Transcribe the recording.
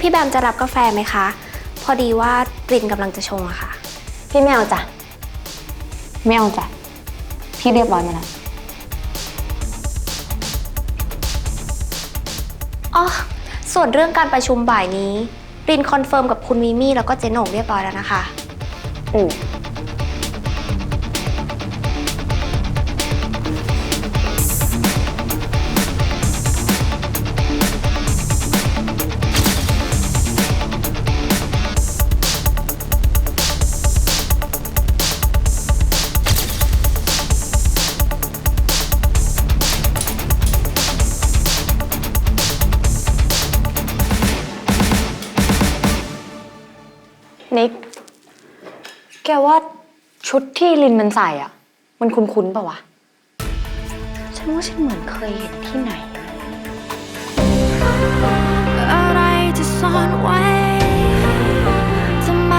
พี่แบมจะรับกาแฟไหมคะ พอดีว่ารินกำลังจะชงอะค่ะ พี่ไม่เอาจ้ะไม่เอาจ้ะพี่เรียบร้อยมาแล้วอ๋อ ส่วนเรื่องการประชุมบ่ายนี้รินคอนเฟิร์มกับคุณมิมี่แล้วก็เจนโหน่งเรียบร้อยแล้วนะคะ อืม นิก แกว่าชุดที่ลินมันใส่อะ มันคุ้นๆปะวะ ฉันว่าฉันเหมือนเคยเห็นที่ไหน